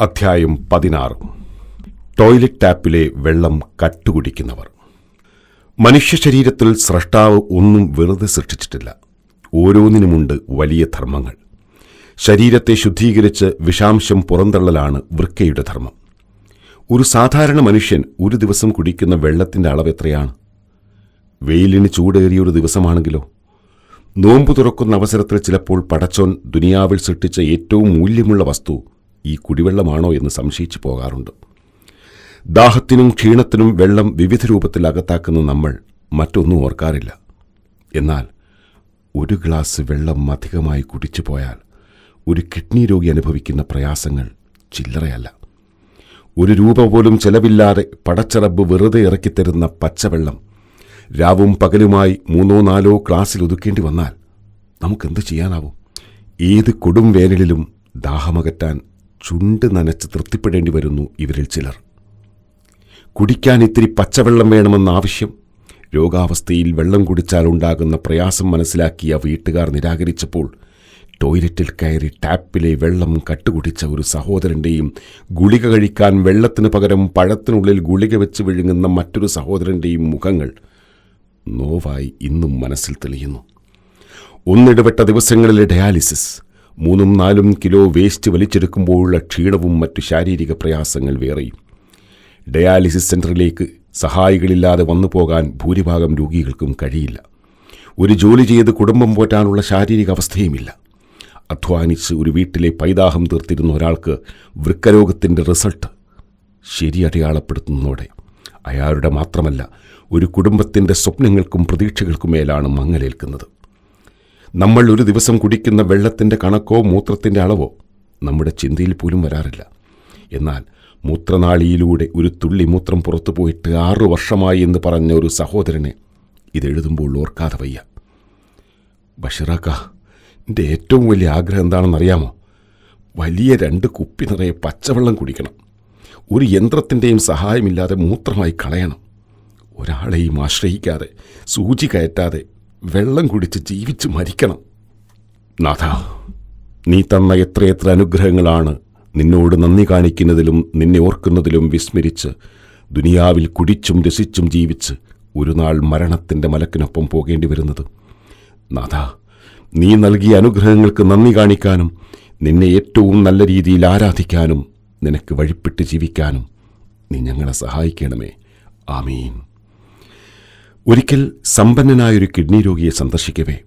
അധ്യായം പതിനാറ്. ടോയ്ലറ്റ് ടാപ്പിലെ വെള്ളം കട്ടുകുടിക്കുന്നവർ. മനുഷ്യ ശരീരത്തിൽ സ്രഷ്ടാവ് ഒന്നും വെറുതെ സൃഷ്ടിച്ചിട്ടില്ല. ഓരോന്നിനുമുണ്ട് വലിയ ധർമ്മങ്ങൾ. ശരീരത്തെ ശുദ്ധീകരിച്ച് വിഷാംശം പുറന്തള്ളലാണ് വൃക്കയുടെ ധർമ്മം. ഒരു സാധാരണ മനുഷ്യൻ ഒരു ദിവസം കുടിക്കുന്ന വെള്ളത്തിന്റെ അളവ് എത്രയാണ്? വെയിലിന് ചൂടേറിയ ഒരു ദിവസമാണെങ്കിലോ? നോമ്പു തുറക്കുന്ന അവസരത്തിൽ ചിലപ്പോൾ പടച്ചോൻ ദുനിയാവിൽ സൃഷ്ടിച്ച ഏറ്റവും മൂല്യമുള്ള വസ്തു ഈ കുടിവെള്ളമാണോ എന്ന് സംശയിച്ചു പോകാറുണ്ട്. ദാഹത്തിനും ക്ഷീണത്തിനും വെള്ളം വിവിധ രൂപത്തിൽ അകത്താക്കുന്ന നമ്മൾ മറ്റൊന്നും ഓർക്കാറില്ല. എന്നാൽ ഒരു ഗ്ലാസ് വെള്ളം അധികമായി കുടിച്ചു പോയാൽ ഒരു കിഡ്നി രോഗി അനുഭവിക്കുന്ന പ്രയാസങ്ങൾ ചില്ലറയല്ല. ഒരു രൂപ പോലും ചെലവില്ലാതെ പടച്ചറബ് വെറുതെ ഇറക്കിത്തരുന്ന പച്ചവെള്ളം രാവും പകലുമായി മൂന്നോ നാലോ ക്ലാസ്സിൽ ഒതുക്കേണ്ടി വന്നാൽ നമുക്കെന്ത് ചെയ്യാനാവും? ഏത് കൊടും വേനലിലും ദാഹമകറ്റാൻ ചുണ്ട് നനച്ച് തൃപ്തിപ്പെടേണ്ടി വരുന്നു ഇവരിൽ ചിലർ. കുടിക്കാൻ ഇത്തിരി പച്ചവെള്ളം വേണമെന്ന ആവശ്യം രോഗാവസ്ഥയിൽ വെള്ളം കുടിച്ചാൽ ഉണ്ടാകുന്ന പ്രയാസം മനസ്സിലാക്കിയ വീട്ടുകാർ നിരാകരിച്ചപ്പോൾ ടോയ്ലറ്റിൽ കയറി ടാപ്പിലെ വെള്ളം കട്ടുകുടിച്ച ഒരു സഹോദരന്റെയും ഗുളിക കഴിക്കാൻ വെള്ളത്തിന് പകരം പഴത്തിനുള്ളിൽ ഗുളിക വെച്ച് വിഴുങ്ങുന്ന മറ്റൊരു സഹോദരന്റെയും മുഖങ്ങൾ നോവായി ഇന്നും മനസ്സിൽ തെളിയുന്നു. ഒന്നിടവിട്ട ദിവസങ്ങളിലെ ഡയാലിസിസ് മൂന്നും നാലും കിലോ വേസ്റ്റ് വലിച്ചെടുക്കുമ്പോഴുള്ള ക്ഷീണവും മറ്റു ശാരീരിക പ്രയാസങ്ങൾ വേറെയും ഡയാലിസിസ് സെന്ററിലേക്ക് സഹായികളില്ലാതെ വന്നു പോകാൻ ഭൂരിഭാഗം രോഗികൾക്കും കഴിയില്ല. ഒരു ജോലി ചെയ്ത് കുടുംബം പോറ്റാനുള്ള ശാരീരിക അവസ്ഥയുമില്ല. അധ്വാനിച്ച് ഒരു വീട്ടിലെ പൈതാഹം തീർത്തിരുന്ന ഒരാൾക്ക് വൃക്കരോഗത്തിന്റെ റിസൾട്ട് ശരി അടയാളപ്പെടുത്തുന്നതോടെ അയാളുടെ മാത്രമല്ല ഒരു കുടുംബത്തിന്റെ സ്വപ്നങ്ങൾക്കും പ്രതീക്ഷകൾക്കും മേലാണ് മങ്ങലേൽക്കുന്നത്. നമ്മൾ ഒരു ദിവസം കുടിക്കുന്ന വെള്ളത്തിന്റെ കണക്കോ മൂത്രത്തിന്റെ അളവോ നമ്മുടെ ചിന്തയിൽ പോലും വരാറില്ല. എന്നാൽ മൂത്രനാളിയിലൂടെ ഒരു തുള്ളി മൂത്രം പുറത്തു പോയിട്ട് ആറു വർഷമായി എന്ന് പറഞ്ഞ ഒരു സഹോദരനെ ഇതെഴുതുമ്പോൾ ഓർക്കാതെ വയ്യ. ബഷിറാക്ക എന്റെ ഏറ്റവും വലിയ ആഗ്രഹം എന്താണെന്നറിയാമോ വലിയ രണ്ട് കുപ്പി നിറയെ പച്ചവെള്ളം കുടിക്കണം. ഒരു യന്ത്രത്തിന്റെയും സഹായമില്ലാതെ മൂത്രമായി കളയണം. ഒരാളെയും ആശ്രയിക്കാതെ സൂചി കയറ്റാതെ വെള്ളം കുടിച്ച് ജീവിച്ച് മരിക്കണം. നാഥ നീ തന്ന എത്രയെത്ര അനുഗ്രഹങ്ങളാണ് നിന്നോട് നന്ദി കാണിക്കുന്നതിലും നിന്നെ ഓർക്കുന്നതിലും വിസ്മരിച്ച് ദുനിയാവിൽ കുടിച്ചും രസിച്ചും ജീവിച്ച് ഒരു നാൾ മരണത്തിന്റെ മലക്കിനൊപ്പം പോകേണ്ടി വരുന്നത്. നാഥ നീ നൽകിയ അനുഗ്രഹങ്ങൾക്ക് നന്ദി കാണിക്കാനും നിന്നെ ഏറ്റവും നല്ല രീതിയിൽ ആരാധിക്കാനും നിനക്ക് വഴിപ്പെട്ട് ജീവിക്കാനും നീ ഞങ്ങളെ സഹായിക്കണമേ. ആമീൻ. ഒരിക്കൽ സമ്പന്നനായൊരു കിഡ്നി രോഗിയെ സന്ദർശിക്കവേ.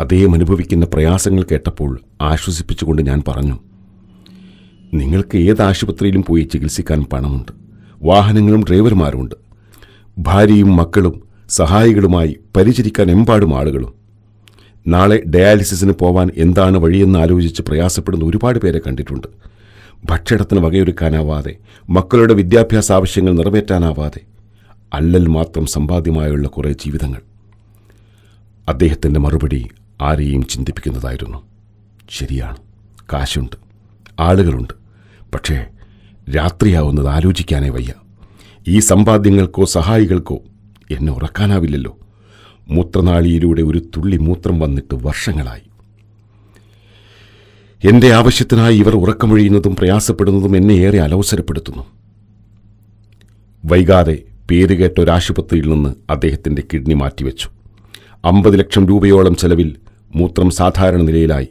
അദ്ദേഹം അനുഭവിക്കുന്ന പ്രയാസങ്ങൾ കേട്ടപ്പോൾ ആശ്വസിപ്പിച്ചുകൊണ്ട് ഞാൻ പറഞ്ഞു നിങ്ങൾക്ക് ഏത് ആശുപത്രിയിലും പോയി ചികിത്സിക്കാൻ പണമുണ്ട്. വാഹനങ്ങളും ഡ്രൈവർമാരുമുണ്ട്. ഭാര്യയും മക്കളും സഹായികളുമായി പരിചരിക്കാൻ എമ്പാടും ആളുകളും. നാളെ ഡയാലിസിസിന് പോവാൻ എന്താണ് വഴിയെന്ന് ആലോചിച്ച് പ്രയാസപ്പെടുന്ന ഒരുപാട് പേരെ കണ്ടിട്ടുണ്ട്. ഭക്ഷണത്തിന് വകയൊരുക്കാനാവാതെ മക്കളുടെ വിദ്യാഭ്യാസ ആവശ്യങ്ങൾ നിറവേറ്റാനാവാതെ അല്ലൽ മാത്രം സമ്പാദ്യമായുള്ള കുറേ ജീവിതങ്ങൾ. അദ്ദേഹത്തിന്റെ മറുപടി ആരെയും ചിന്തിപ്പിക്കുന്നതായിരുന്നു. ശരിയാണ് കാശുണ്ട് ആളുകളുണ്ട്. പക്ഷേ രാത്രിയാവുന്നത് ആലോചിക്കാനേ വയ്യ. ഈ സമ്പാദ്യങ്ങൾക്കോ സഹായികൾക്കോ എന്നെ ഉറക്കാനാവില്ലല്ലോ. മൂത്രനാളിയിലൂടെ ഒരു തുള്ളി മൂത്രം വന്നിട്ട് വർഷങ്ങളായി. എന്റെ ആവശ്യത്തിനായി ഇവർ ഉറക്കമൊഴിയുന്നതും പ്രയാസപ്പെടുന്നതും എന്നെ ഏറെ അലോസരപ്പെടുത്തുന്നു. വൈകാതെ പേരുകേട്ട ഒരാശുപത്രിയിൽ നിന്ന് അദ്ദേഹത്തിന്റെ കിഡ്നി മാറ്റിവെച്ചു. അമ്പത് ലക്ഷം രൂപയോളം ചെലവിൽ മൂത്രം സാധാരണ നിലയിലായി.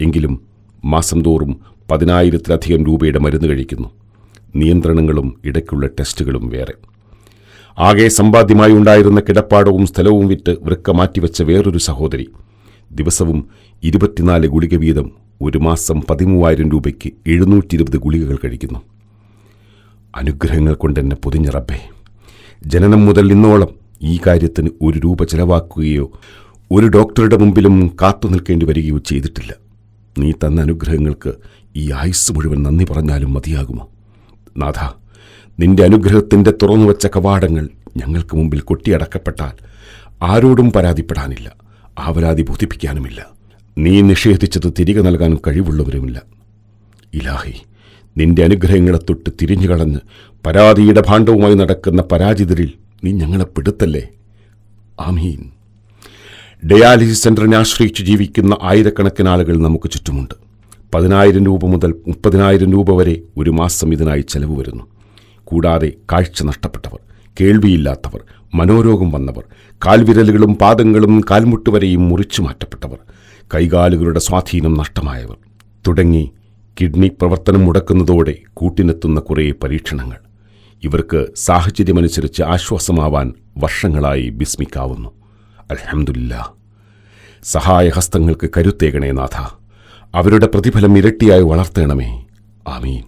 എങ്കിലും മാസം തോറും പതിനായിരത്തിലധികം രൂപയുടെ മരുന്ന് കഴിക്കുന്നു. നിയന്ത്രണങ്ങളും ഇടയ്ക്കുള്ള ടെസ്റ്റുകളും വേറെ. ആകെ സമ്പാദ്യമായി ഉണ്ടായിരുന്ന കിടപ്പാടവും സ്ഥലവും വിറ്റ് വൃക്ക മാറ്റിവെച്ച വേറൊരു സഹോദരി. ദിവസവും ഇരുപത്തിനാല് ഗുളിക വീതം ഒരു മാസം പതിമൂവായിരം രൂപയ്ക്ക് എഴുന്നൂറ്റി ഇരുപത് ഗുളികകൾ കഴിക്കുന്നു. അനുഗ്രഹങ്ങൾ കൊണ്ടെന്നെ പൊതിഞ്ഞ റബ്ബേ. ജനനം മുതൽ ഇന്നോളം ഈ കാര്യത്തിന് ഒരു രൂപ ചെലവാക്കുകയോ ഒരു ഡോക്ടറുടെ മുമ്പിലും കാത്തു നിൽക്കേണ്ടി വരികയോ ചെയ്തിട്ടില്ല. നീ തന്ന അനുഗ്രഹങ്ങൾക്ക് ഈ ആയുസ് മുഴുവൻ നന്ദി പറഞ്ഞാലും മതിയാകുമോ? നാഥ നിന്റെ അനുഗ്രഹത്തിന്റെ തുറന്നുവച്ച കവാടങ്ങൾ ഞങ്ങൾക്ക് മുമ്പിൽ കൊട്ടിയടക്കപ്പെട്ടാൽ ആരോടും പരാതിപ്പെടാനില്ല ആവരാതി ബോധിപ്പിക്കാനുമില്ല. നീ നിഷേധിച്ചത് തിരികെ നൽകാനും കഴിവുള്ളവരുമില്ല. ഇലാഹി നിന്റെ അനുഗ്രഹങ്ങളെ തൊട്ട് തിരിഞ്ഞു തിരിഞ്ഞുകളഞ്ഞ് പരാതിയുടെ ഭാണ്ഡവുമായി നടക്കുന്ന പരാജിതരിൽ നീ ഞങ്ങളെ പെടുത്തല്ലേ? ആമീൻ. ഡയാലിസിസ് സെന്ററിനെ ആശ്രയിച്ച് ജീവിക്കുന്ന ആയിരക്കണക്കിന് ആളുകൾ നമുക്ക് ചുറ്റുമുണ്ട്. പതിനായിരം രൂപ മുതൽ മുപ്പതിനായിരം രൂപ വരെ ഒരു മാസം ഇതിനായി ചെലവ് വരുന്നു. കൂടാതെ കാഴ്ച നഷ്ടപ്പെട്ടവർ കേൾവിയില്ലാത്തവർ മനോരോഗം വന്നവർ കാൽവിരലുകളും പാദങ്ങളും കാൽമുട്ട് വരെയും മുറിച്ചു മാറ്റപ്പെട്ടവർ കൈകാലുകളുടെ സ്വാധീനം നഷ്ടമായവർ തുടങ്ങി കിഡ്നി പ്രവർത്തനം മുടക്കുന്നതോടെ കൂട്ടിനെത്തുന്ന കുറേ പരീക്ഷണങ്ങൾ. ഇവർക്ക് സാഹചര്യമനുസരിച്ച് ആശ്വാസമാവാൻ വർഷങ്ങളായി വിസ്മിക്കാവുന്നു. അൽഹംദുലില്ലാ. സഹായഹസ്തങ്ങൾക്ക് കരുത്തേകണേ നാഥ. അവരുടെ പ്രതിഫലം ഇരട്ടിയായി വളർത്തേണമേ. ആമീൻ.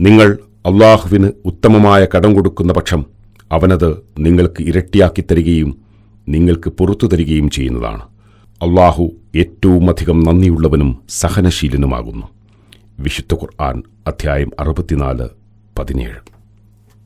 നിങ്ങൾ അള്ളാഹുവിന് ഉത്തമമായ കടം കൊടുക്കുന്ന പക്ഷം അവനത് നിങ്ങൾക്ക് ഇരട്ടിയാക്കി തരികയും നിങ്ങൾക്ക് പുറത്തു തരികയും ചെയ്യുന്നതാണ്. അള്ളാഹു ഏറ്റവുമധികം നന്ദിയുള്ളവനും സഹനശീലനുമാകുന്നു. വിശുദ്ധ ഖുർആൻ അധ്യായം അറുപത്തിനാല് പതിനേഴ്.